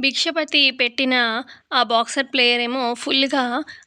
భిక్షపతి పెట్టిన ఆ boxer player ఏమో ఫుల్గా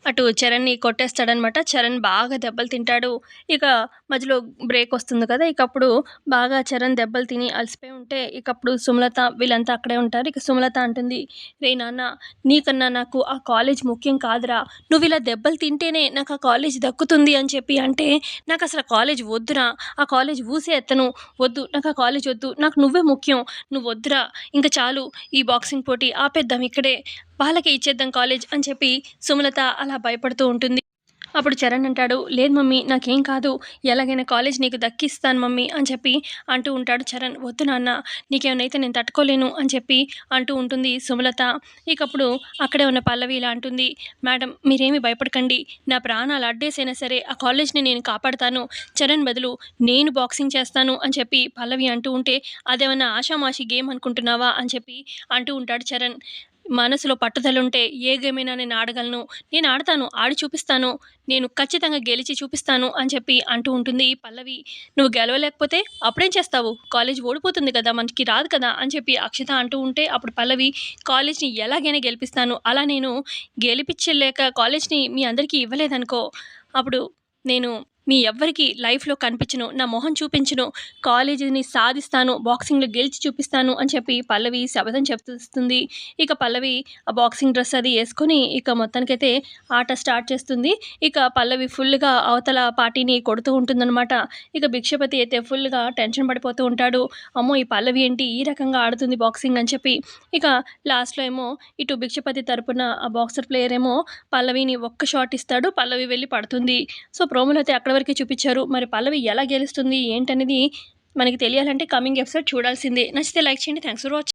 అటు చరణ్ని కొట్టేస్తాడనమాట చరణ్ బాగా దెబ్బలు తింటాడు. ఇక మధ్యలో బ్రేక్ వస్తుంది కదా ఇక అప్పుడు బాగా చరణ్ దెబ్బలు తిని అలసిపోయి ఉంటే ఇక అప్పుడు సుమలత వీళ్ళంతా అక్కడే ఉంటారు. ఇక సుమలత అంటుంది రే నాన్న నీకన్నా నాకు ఆ కాలేజ్ ముఖ్యం కాదురా. నువ్వు ఇలా దెబ్బలు తింటేనే నాకు ఆ కాలేజ్ దక్కుతుంది అని చెప్పి అంటే నాకు అసలు ఆ కాలేజ్ వద్దురా. ఆ కాలేజ్ ఊసే ఎత్తను. వద్దు. నాకు ఆ కాలేజ్ వద్దు. నాకు నువ్వే ముఖ్యం. నువ్వు వద్దురా. ఇంకా చాలు. ఈ బాక్సింగ్ పోటీ ఆపేద్దాం ఇక్కడే. వాళ్ళకి ఇచ్చేద్దాం కాలేజ్ అని చెప్పి సుమలత అలా భయపడుతూ ఉంటుంది. అప్పుడు చరణ్ అంటాడు లేదు మమ్మీ నాకేం కాదు. ఎలాగైనా కాలేజ్ నీకు దక్కిస్తాను మమ్మీ అని చెప్పి అంటూ ఉంటాడు చరణ్. వద్దు నాన్న నీకేమైనా నేను తట్టుకోలేను అని చెప్పి అంటూ ఉంటుంది సుమలత. ఇకప్పుడు అక్కడే ఉన్న పల్లవి ఇలా అంటుంది మేడం మీరేమి భయపడకండి. నా ప్రాణాలు అడ్డేసైనా సరే ఆ కాలేజ్ని నేను కాపాడుతాను. చరణ్ బదులు నేను బాక్సింగ్ చేస్తాను అని చెప్పి పల్లవి అంటూ ఉంటే అదేమన్నా ఆషామాషి గేమ్ అనుకుంటున్నావా? అని చెప్పి అంటూ ఉంటాడు చరణ్. మనసులో పట్టుదలుంటే ఏ గేమైనా నేను ఆడగలను. నేను ఆడతాను ఆడి చూపిస్తాను నేను ఖచ్చితంగా గెలిచి చూపిస్తాను అని చెప్పి అంటూ ఉంటుంది పల్లవి. నువ్వు గెలవలేకపోతే అప్పుడేం చేస్తావు? కాలేజ్ ఓడిపోతుంది కదా మనకి రాదు కదా అని చెప్పి అక్షత అంటూ ఉంటే అప్పుడు పల్లవి కాలేజ్ని ఎలాగైనా గెలిపిస్తాను. అలా నేను గెలిపించలేక కాలేజ్ని మీ అందరికీ ఇవ్వలేదనుకో. అప్పుడు నేను మీ ఎవ్వరికి లైఫ్లో కనిపించను నా మొహం చూపించను కాలేజీని సాధిస్తాను బాక్సింగ్లో గెలిచి చూపిస్తాను అని చెప్పి పల్లవి శబదం చెప్తుంది ఇక పల్లవి ఆ బాక్సింగ్ డ్రెస్ అది వేసుకొని ఇక మొత్తానికైతే ఆట స్టార్ట్ చేస్తుంది. ఇక పల్లవి ఫుల్గా అవతల పార్టీని కొడుతూ ఉంటుందన్నమాట. ఇక భిక్షపతి అయితే ఫుల్గా టెన్షన్ పడిపోతూ ఉంటాడు. అమ్మో ఈ పల్లవి ఏంటి? ఈ రకంగా ఆడుతుంది బాక్సింగ్ అని చెప్పి. ఇక లాస్ట్లో ఏమో ఇటు భిక్షపతి తరపున ఆ బాక్సర్ ప్లేయర్ ఏమో పల్లవిని ఒక్క షాట్ ఇస్తాడు. పల్లవి వెళ్ళి పడుతుంది. సో ప్రోమోలో అయితే అక్కడ వరకే చూపించారు. మరి పల్లవి ఎలా గెలుస్తుంది? ఏంటనేది మనకి తెలియాలంటే కమింగ్ ఎపిసోడ్ చూడాల్సిందే. నచ్చితే లైక్ చేయండి. Thanks for watching